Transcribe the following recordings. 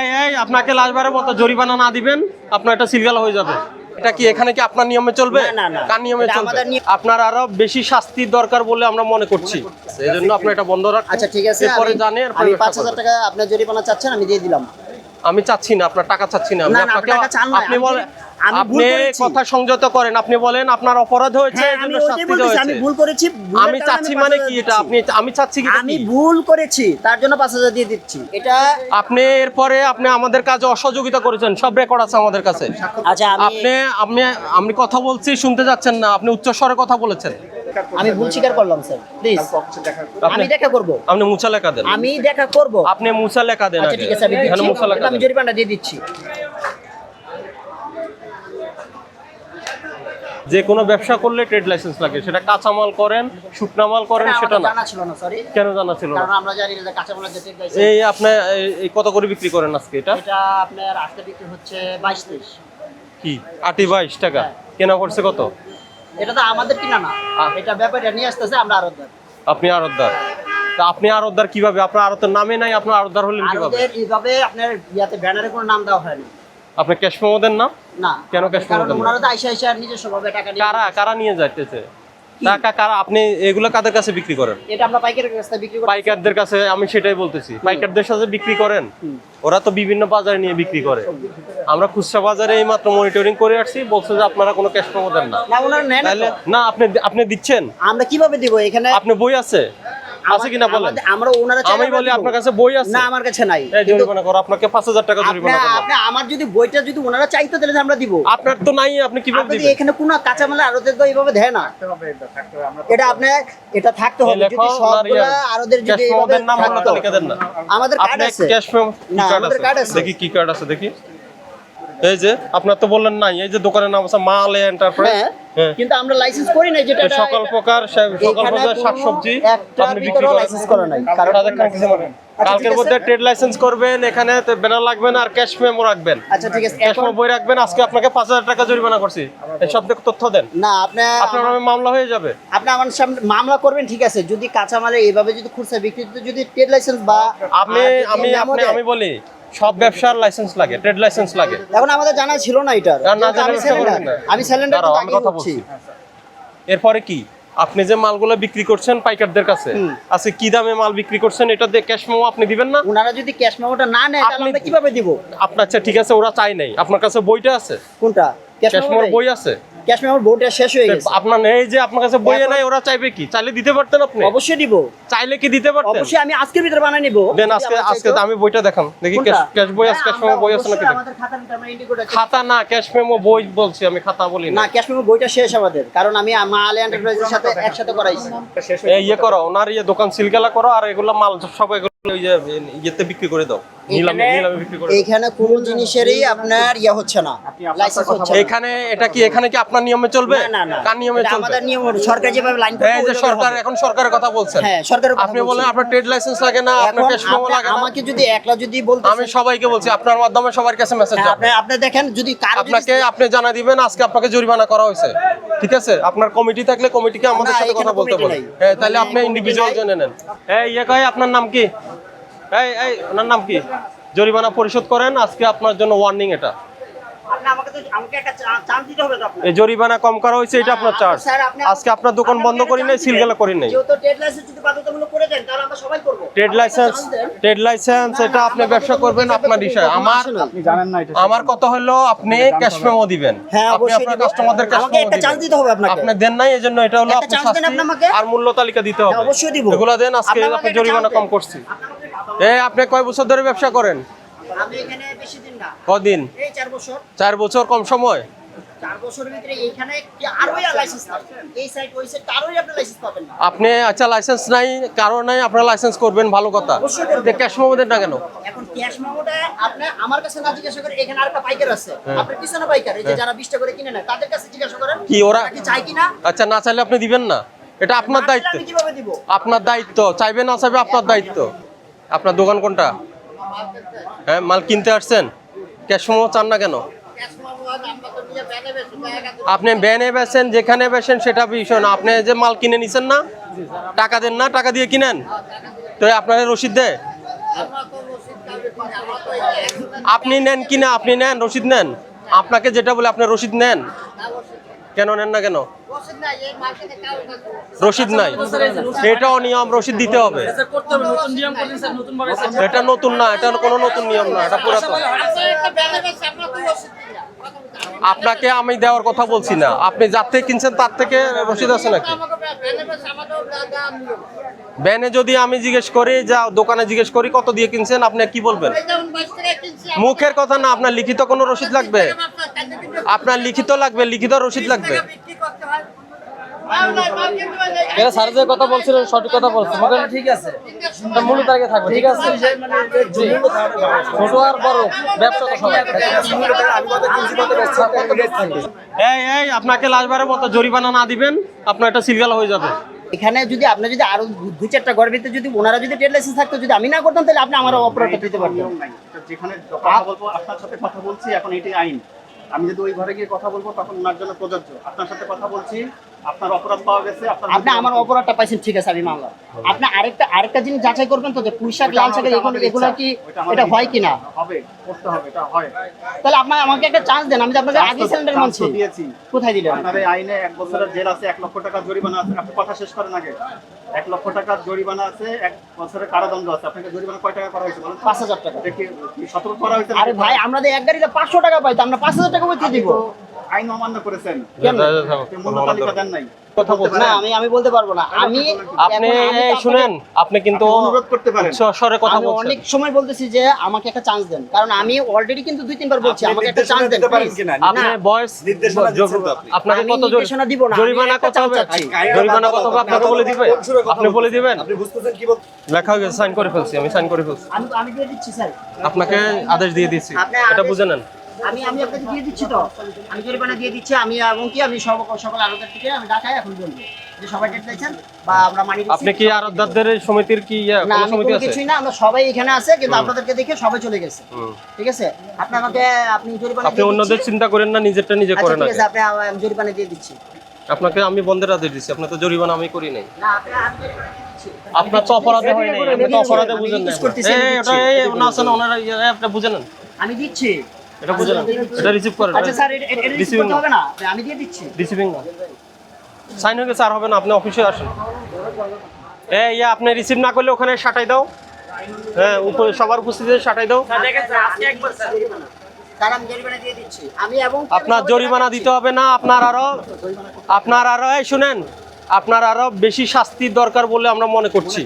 এই এই আপনাকে লাশবারের মতো জরিমানা না দিবেন আপনার এটা সিলগালা হয়ে যাবে। এটা কি এখানে কি আপনার নিয়মে চলবে। কার নিয়মে চলবে? আপনার আরও বেশি শাস্তির দরকার বলে আমরা মনে করছি। এই জন্য আপনি এটা বন্ধ রাখুন। আচ্ছা ঠিক আছে। পরে জানেন জানে আমি ব্যবসা পাঁচ হাজার করবেন। টাকা আপনার জরিমানা চাচ্ছেন আমি দিয়ে দিলাম। আমি চাচ্ছি না আপনার টাকা চাচ্ছি না। আমি আপনাকে আপনি বলেন আপনি। কথা সংযত করেন। আপনি বলেন আপনার অপরাধ হয়েছে হ্যাঁ আমি ভুল করেছি আমি চাচ্ছি মানে কি এটা? আপনি আমি চাচ্ছি আমি ভুল করেছি তার জন্য পাঁচ হাজার দিয়ে দিচ্ছি। এটা আপনি এরপরে আপনি আমাদের কাজে অসহযোগিতা করেছেন সব রেকর্ড আছে আমাদের কাছে। আচ্ছা আপনি আপনি আমি কথা বলছি শুনতে যাচ্ছেন না আপনি উচ্চ স্বরে কথা বলেছেন। আমি ভুল স্বীকার করলাম স্যার প্লিজ আমি দেখা করব। আপনি মুছা লেখা দেন। আমি দেখা করব। আপনি মুছা লেখা দেন আচ্ছা ঠিক আছে আমি মুছা লেখা আমি। জরিমানা দিয়ে দিচ্ছি। যে কোনো ব্যবসা করলে ট্রেড লাইসেন্স লাগে। সেটা কাঁচামাল করেন শুকনা মাল করেন সেটা না। ছিল না সরি কেন জানা ছিল না? আমরা জানি যে কাঁচামালের যে টেক এই আপনি এই- কত করে বিক্রি করেন আজকে এটা? এটা আপনার আজকে বিক্রি হচ্ছে বাইশ তেইশ। কি? আটি বাইশ টাকা। কেনা পড়ছে কত? এটা তো আমাদের কিনা না। এটা ব্যাপারটা নিয়ে আসতেছে আমরা আরও আপনি আরতদার। তা আপনি আরতদার কীভাবে? আপনার আরতের নামে নাই আপনার আরতদার হলেন কীভাবে? আরোদের এইভাবে আপনার ইয়াতে ব্যানারে কোনো নাম দেওয়া হয়নি। আপনি ক্যাশ দেন না? না কেন দেন ওনারা তো আইসা আইসা নিজস্ব ভাবে টাকা নিয়ে কারা কারা নিয়ে যাইতেছে? টাকা কারা আপনি এগুলো কাদের কাছে বিক্রি করেন? এটা আমরা পাইকারের কাছ বিক্রি করি পাইকারদের কাছে আমি সেটাই বলতেছি। পাইকারদের সাথে বিক্রি করেন। ওরা তো বিভিন্ন বাজারে নিয়ে বিক্রি করে। আমরা খুচরা বাজারে এই মাত্র মনিটরিং করে আসছি বলছে যে আপনারা কোনো ক্যাশ মেমো দেন না। না আপনি আপনি দিচ্ছেন? আমরা কীভাবে দিব এখানে? আপনি বই আছে? আছে কিনা বলেন? আমরা ওনারা আমি বলি আপনার কাছে বই আছে। না আমার কাছে নাই। জরিমানা করো আপনাকে পাঁচ হাজার টাকা আপনি জরিমানা করো আপনি আমার যদি বইটা যদি ওনারা চাইতো তাহলে আমরা দিব। আপনার তো নাই আপনি কীভাবে দিবেন? এখানে কোনো কাঁচামাল আরোদের তো এইভাবে দেয় না। এটা আপনার এটা থাকতে হবে। যদি সবগুলা ইয়ে, যদি এইভাবে আমাদের কার্ড আছে। ক্যাশ না, কার্ড আছে। দেখি কি কার্ড আছে দেখি। এই যে আপনার তো বললেন নাই এই যে দোকানের নাম আছে মাল এন্টারপ্রাইজ। হ্যাঁ হ্যাঁ। কিন্তু আমরা লাইসেন্স করি নাই যেটা সকল প্রকার সকল প্রকার শাকসবজি আপনি বিক্রি করেন। লাইসেন্স করা নাই কারণ কিছু আচ্ছা, কালকের মধ্যে ট্রেড লাইসেন্স করবেন এখানে ব্যানার লাগবে না আর ক্যাশ মেমো রাখবেন। আচ্ছা ঠিক আছে ক্যাশ মেমো বই রাখবেন আজকে আপনাকে পাঁচ হাজার টাকা জরিমানা করছি। এই সব তথ্য দেন। না আপনি আপনার নামে মামলা হয়ে যাবে। আপনি আমার সামনে মামলা করবেন ঠিক আছে। যদি কাঁচামালে এইভাবে যদি খুচরা বিক্রিতে যদি ট্রেড লাইসেন্স বা আমি আমি আপনি আমি বলি সব ব্যবসার লাইসেন্স লাগে ট্রেড লাইসেন্স লাগে। এখন আমাদের জানা ছিল না আর না আমি সিলিন্ডার আমি কথা বলছি। এরপরে কি? আপনি যে মালগুলো বিক্রি করছেন পাইকারদের কাছে। আজকে কি দামে মাল বিক্রি করছেন? এটা দিয়ে ক্যাশ মেমো আপনি দিবেন না? ওনারা যদি ক্যাশ মেমোটা না নেয় তাহলে আমরা কীভাবে দিব? আপনার আচ্ছা ঠিক আছে ওরা চাই নাই। আপনার কাছে বইটা আছে? কোনটা? ক্যাশ ক্যাশ মেমোর বই আছে? ক্যাশ মেমোর বইটা শেষ হয়ে গেছে। আপনার নেই যে আপনার কাছে বইয়ে নাই ওরা চাইবে কি? চাইলে দিতে পারতেন আপনি? অবশ্যই দিব। চাইলে কি দিতে পারতেন? অবশ্যই আমি আজকের ভিতরে বানাই নিব। দেন আজকে আজকে আমি বইটা দেখান দেখি ক্যাশ ক্যাশ বই আছে ক্যাশ মেমো বই আছে নাকি? আমাদের ভিতরে আমরা। খাতা না ক্যাশ মেমো বই বলছি আমি খাতা বলি না। না ক্যাশ মেমো বইটা শেষ আমাদের কারণ আমি মাল এন্টারপ্রাইজের সাথে একসাথে করাইছি। এই ইয়ে করো ওনার ইয়ে দোকান সিলগালা করো আর এগুলো মাল সব ওই যে ইয়েতে বিক্রি করে দাও। নিলামে এখানে- নিলামে বিক্রি করে দাও। এইখানে জিনিসেরই আপনার ইয়ে হচ্ছে না। লাইসেন্স হচ্ছে এখানে এটা কি এখানে কি আপনার নিয়মে চলবে? না না না। কার নিয়মে চলবে? আমাদের নিয়ম সরকার যেভাবে লাইন এই যে সরকার এখন সরকারের কথা বলছেন। হ্যাঁ সরকারের কথা আপনি বলেন আপনার ট্রেড লাইসেন্স লাগে না আপনার ক্যাশ আপনি লাগে না। আমাকে যদি একলা যদি বলতে আমি সবাইকে বলছি আপনার মাধ্যমে সবার কাছে মেসেজ যাবে। আপনি আপনি দেখেন যদি কারও আপনাকে আপনি জানা দিবেন আজকে আপনাকে জরিমানা করা হয়েছে। ঠিক আছে? আপনার কমিটি থাকলে কমিটিকে আমাদের সাথে কথা বলতে বলেন হ্যাঁ তাহলে আপনি ইন্ডিভিজুয়াল জেনে নেন। এই ইয়ে কয় আপনার নাম কি? এই এই ওনার নাম কি? জরিমানা পরিশোধ করেন আজকে আপনার জন্য ওয়ার্নিং এটা। এই জরিমানা কম করা হয়েছে এটা আপনার চার্জ। আজকে আপনার দোকান বন্ধ করি নাই সিলগালা করি নাই। ট্রেড লাইসেন্স ট্রেড লাইসেন্স এটা আপনি ব্যবসা করবেন আপনার বিষয়। আমার আমার কথা হলো আপনি ক্যাশ মেমো দিবেন। হ্যাঁ আপনি আপনার কাস্টমারদের ক্যাশ আমাকে মেমো একটা চান্স দিতে হবে আপনাকে। আপনি দেন নাই এজন্য এটা হলো আপনার শাস্তি। আর মূল্য তালিকা দিতে হবে। অবশ্যই দিব। এগুলো দেন আজকে আপনি জরিমানা কম করছি। এই আপনি কয় বছর ধরে ব্যবসা করেন? আমি এখানে বেশি দিন না কদিন? এই চার বছর। কম সময়? আপনি লাইসেন্স পাবেন না। আপনি আচ্ছা লাইসেন্স নাই কারণ নাই আপনার লাইসেন্স করবেন ভালো কথা। ক্যাশ না কেন? এখন ক্যাশ আপনি আমার কাছে না জিজ্ঞাসা করে এখানে আরেকটা পাইকার আছে। হ্যাঁ। আপনার পিছনে পাইকার এই যে যারা 20 টাকা করে কিনে নেয় তাদের কাছে জিজ্ঞাসা করেন কি ওরা- কি চাই কিনা? আচ্ছা না চাইলে আপনি দিবেন না। এটা আপনার দায়িত্ব। কীভাবে দিব? আপনার দায়িত্ব। চাইবে না চাইবে আপনার দায়িত্ব। আপনার দোকান কোনটা? হ্যাঁ মাল কিনতে আসছেন? ক্যাশ মেমো চান না কেন? আপনি ব্যানে বেছেন যেখানে বেছেন সেটা না। আপনি যে মাল কিনে নিছেন না, টাকা দেন না, টাকা দিয়ে কিনেন। তো আপনার রসিদ দেয়? আপনি নেন কিনা আপনি নেন, রসিদ নেন। আপনাকে যেটা বলে আপনার রসিদ নেন। কেন নেন না কেন? রসিদ নাই এটাও নিয়ম রসিদ দিতে হবে। এটা নতুন না এটা কোনো নতুন নিয়ম না এটা পুরাতন। হবে। আপনাকে আমি দেওয়ার কথা বলছি না। আপনি যার থেকে কিনছেন তার থেকে রসিদ আছে নাকি? ব্যানে যদি আমি জিজ্ঞেস করি যা দোকানে জিজ্ঞেস করি কত দিয়ে কিনছেন আপনি কি বলবেন? মুখের কথা না আপনার লিখিত কোনো রসিদ লাগবে? আপনার লিখিত লাগবে লিখিত রসিদ লাগবে? হয় মাল মাল হয়। এটা স্যার যে কথা বলছিলেন সঠিক কথা বলছেন মোটামুটি ঠিক আছে। এটা মূল্য তারিখে থাকবে ঠিক আছে? ছোট আর বড় ব্যবসা তো সবাই। এই এই আপনাকে লাশবারের মতো জরিমানা না দিবেন আপনার একটা সিলগালা হয়ে যাবে। এখানে যদি আপনি যদি আরও দু চারটা ঘরের ভিতরে যদি ওনারা যদি ট্রেড লাইসেন্স থাকতো যদি আমি না করতাম তাহলে আপনি আমার অপরাধটা দিতে পারতেন। এটা যেখানে কথা বলব আপনার সাথে কথা বলছি এখন এটাই আইন। আমি যদি ওই ঘরে গিয়ে কথা বলব, তখন ওনার জন্য প্রযোজ্য। আপনার সাথে কথা বলছি। আপনার অপরাধ পাওয়া গেছে আপনি আমার অপরাধটা পাইছেন ঠিক আছে আমি মানলাম আপনি আরেকটা আরেকটা জিনিস যাচাই করবেন তো যে শাক লাল শাকের এগুলো এগুলো কি এটা হয় কিনা? হবে করতে হবে এটা হয়। তাহলে আপনি আমাকে একটা চান্স দেন আমি আপনাকে আগে সিলিন্ডার মানছি। দিয়েছি। কোথায় দিলেন? আপনার আইনে এক বছরের জেল আছে এক লক্ষ টাকা জরিমানা আছে। আপনি কথা শেষ করেন আগে। এক লক্ষ টাকার জরিমানা আছে এক বছরের কারাদণ্ড আছে। আপনাকে জরিমানা কয় টাকা করা হয়েছে বলেন? পাঁচ হাজার টাকা। কি সতর্ক করা হয়েছে আরে ভাই আমরা এক গাড়িতে পাঁচশো টাকা পাই তো আমরা পাঁচ হাজার টাকা বলতে দিব। আইন অমান্য করেছেন। মূল্য তালিকা দেন নাই। কথা বলছেন না আমি আমি বলতে পারব না। আমি আপনি এখন আমি তো এই আপনাকে- শুনেন আপনি কিন্তু অনুরোধ করতে পারেন। স্বরে কথা বলছেন। অনেক সময় বলতেছি যে আমাকে একটা চান্স দেন। কারণ আমি অলরেডি কিন্তু দুই তিনবার বলছি আমাকে একটা চান্স দেন please। আপনি না, বয়স আপনাকে কত জরি- দিব না, জরিমানা কত হবে? জরিমানা কত হবে? আপনাকে বলে দিবে? আপনি বলে দিবেন? আপনি বুঝতেছেন কি বলতে লেখা হয়ে গেছে সাইন করে ফেলছি আমি সাইন করে ফেলছি। আমি আমি দিয়ে দিচ্ছি স্যার। আপনাকে আদেশ দিয়ে দিচ্ছি এটা বুঝে নেন। আমি আমি আপনাকে দিয়ে দিচ্ছি তো। আমি জরিমানা দিয়ে দিচ্ছি। আমি এবং কি আমি সব সকল আরোদের থেকে আমি ঢাকায় এখন বলব। যে সবাই ডেট দিয়েছেন বা আমরা মানি আপনি কি সমিতির কি না কোনো সমিতি আছে? কিছুই না। আমরা সবাই এখানে আছে কিন্তু আপনাদেরকে দেখে সবাই চলে গেছে। ঠিক আছে? আপনি আমাকে আপনি জরিমানা আপনি অন্যদের চিন্তা করেন না নিজেরটা নিজে আচ্ছা করেন ঠিক আছে আপনি আমি জরিমানা দিয়ে দিচ্ছি। আপনাকে আমি বন্ধের আদেশ দিচ্ছি। আপনার তো জরিমানা আমি করি নাই। না আপনি। আপনার তো অপরাধে হয় নাই। আপনি তো অপরাধে বুঝেন না এই দিচ্ছি। এই আছে না ওনারা আপনি বুঝে নেন। আমি দিচ্ছি। এটা বুঝে নেন এটা রিসিভ করেন আচ্ছা স্যার এটা রিসিভ করতে হবে না। আমি দিয়ে দিচ্ছি। রিসিভিং না সাইন হয়ে গেছে আর হবে না আপনি অফিসে আসেন। এই ইয়া আপনি রিসিভ না করলে ওখানে সাটাই দাও। হ্যাঁ উপরে সবার উপস্থিতিতে সাটাই দাও। দেখেন স্যার আজকে একবার স্যার। স্যার আমি জরিমানা দিয়ে দিচ্ছি। আমি এবং কি আমি আপনার জরিমানা দিতে হবে না আপনার আরও আপনার আরও এই শুনেন আপনার আরও বেশি শাস্তির দরকার বলে আমরা মনে করছি।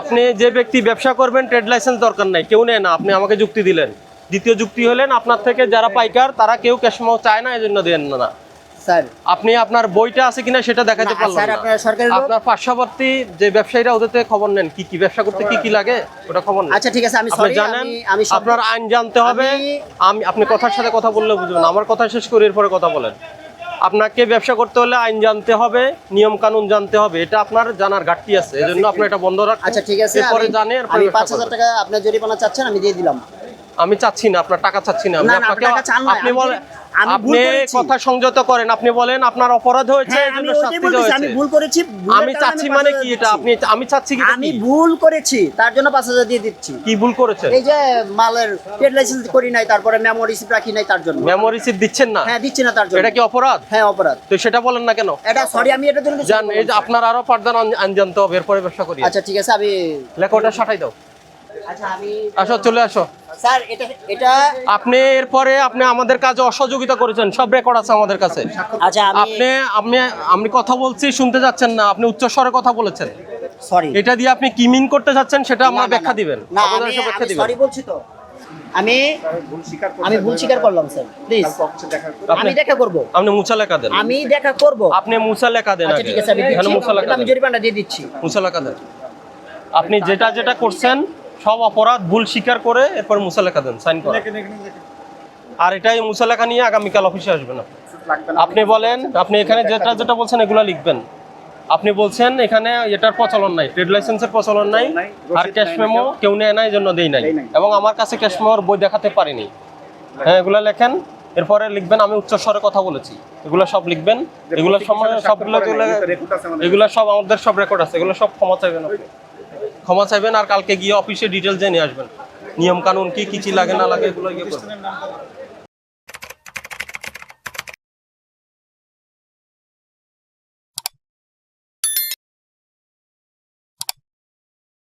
আপনি যে ব্যক্তি ব্যবসা করবেন ট্রেড লাইসেন্স দরকার নাই কেউ নেয় না আপনি আমাকে যুক্তি দিলেন। দ্বিতীয় যুক্তি হলেন আপনার থেকে যারা পাইকার তারা কেউ ক্যাশমাও চায় না এজন্য দেন না। স্যার। আপনি আপনার বইটা আছে কিনা সেটা দেখাতে পারলেন স্যার, না। আপনারা সরকারি আপনার পার্শ্ববর্তী যে ব্যবসায়ীরা ওদের থেকে খবর নেন কি কি ব্যবসা করতে কি কি লাগে ওটা খবর নেন। আচ্ছা ঠিক আছে আমি আপনি সরি জানেন আমি আমি আপনার আইন জানতে হবে। আমি- আপনি কথার সাথে কথা বললে বুঝবেন আমার কথা শেষ করে এরপরে কথা বলেন। আপনাকে ব্যবসা করতে হলে আইন জানতে হবে নিয়ম কানুন জানতে হবে এটা আপনার জানার ঘাটতি আছে এজন্য আপনি এটা বন্ধ রাখুন। আচ্ছা ঠিক আছে এরপরে আমি- জানে এরপরে আমি ব্যবসা পাঁচ হাজার করবেন। টাকা আপনার জরিমানা চাচ্ছেন আমি দিয়ে দিলাম। আমি চাচ্ছি না আপনার টাকা চাচ্ছি না। আমি আপনাকে আপনি বলেন আপনি কথা সংযত করেন আপনি বলেন আপনার অপরাধ হয়েছে হ্যাঁ আমি ভুল করেছি আমি চাচ্ছি মানে কি এটা? আপনি আমি চাচ্ছি কি আমি ভুল করেছি তার জন্য পাঁচ হাজার দিয়ে দিচ্ছি। কি ভুল করেছেন? এই যে মালের ট্রেড লাইসেন্স করি নাই তারপরে মেমো রিসিপ্ট রাখি নাই তার জন্য। মেমোরি সিট দিচ্ছেন না? হ্যাঁ দিচ্ছি না তার জন্য। এটা কি অপরাধ? হ্যাঁ অপরাধ। তো সেটা বলেন না কেন? এটা সরি আমি এটার জন্য জান এই যে আপনার আরও পাঠদান আইন জানতে হবে এরপরে ব্যবসা করি। আচ্ছা ঠিক আছে আমি লেখো ওটা সাটাই দাও। আসো চলে আসো। স্যার এটা এটা আপনি এরপরে আপনি আমাদের কাজে অসহযোগিতা করেছেন সব রেকর্ড আছে আমাদের কাছে। আচ্ছা আমি আপনি আপনি আমি কথা বলছি শুনতে যাচ্ছেন না আপনি উচ্চ স্বরে কথা বলেছেন। সরি এটা দিয়ে আপনি কি মিন করতে চাচ্ছেন সেটা আমরা ব্যাখ্যা দিবেন। না আমি ব্যাখ্যা দিবেন। সরি বলছি তো। আমি আমি ভুল স্বীকার করলাম স্যার। প্লিজ আমি দেখা করব। আপনি মুসা লেখা দেন। আমি দেখা করব। আপনি মুসা লেখা দেন আচ্ছা ঠিক আছে আমি মুসা লেখা আমি জরিমানা দিয়ে দিচ্ছি। মুসা লেখা দেন। আপনি যেটা যেটা করছেন সব অপরাধ ভুল স্বীকার করে এরপর মুসা লেখা দেন সাইন করেন আর এটাই মুসা লেখা নিয়ে আগামীকাল অফিসে আসবেন আপনি। না আপনি বলেন আপনি এখানে যেটা যেটা বলছেন এগুলো লিখবেন। আপনি বলছেন এখানে এটার প্রচলন নাই ট্রেড লাইসেন্সের প্রচলন নাই নাই, আর ক্যাশ মেমো কেউ। নেয় না এই জন্য দেই নাই। এবং আমার কাছে ক্যাশ মেমোর বই দেখাতে পারিনি। হ্যাঁ এগুলো লেখেন এরপরে লিখবেন আমি উচ্চ স্বরে কথা বলেছি। এগুলো সব লিখবেন এগুলো সবগুলো এগুলো সব আমাদের সব রেকর্ড আছে এগুলো সব ক্ষমা চাইবেন আপনি। ক্ষমা চাইবেন আর কালকে গিয়ে অফিসে ডিটেলস জেনে আসবেন নিয়ম কানুন কি কিছু লাগে, না লাগে, এগুলো।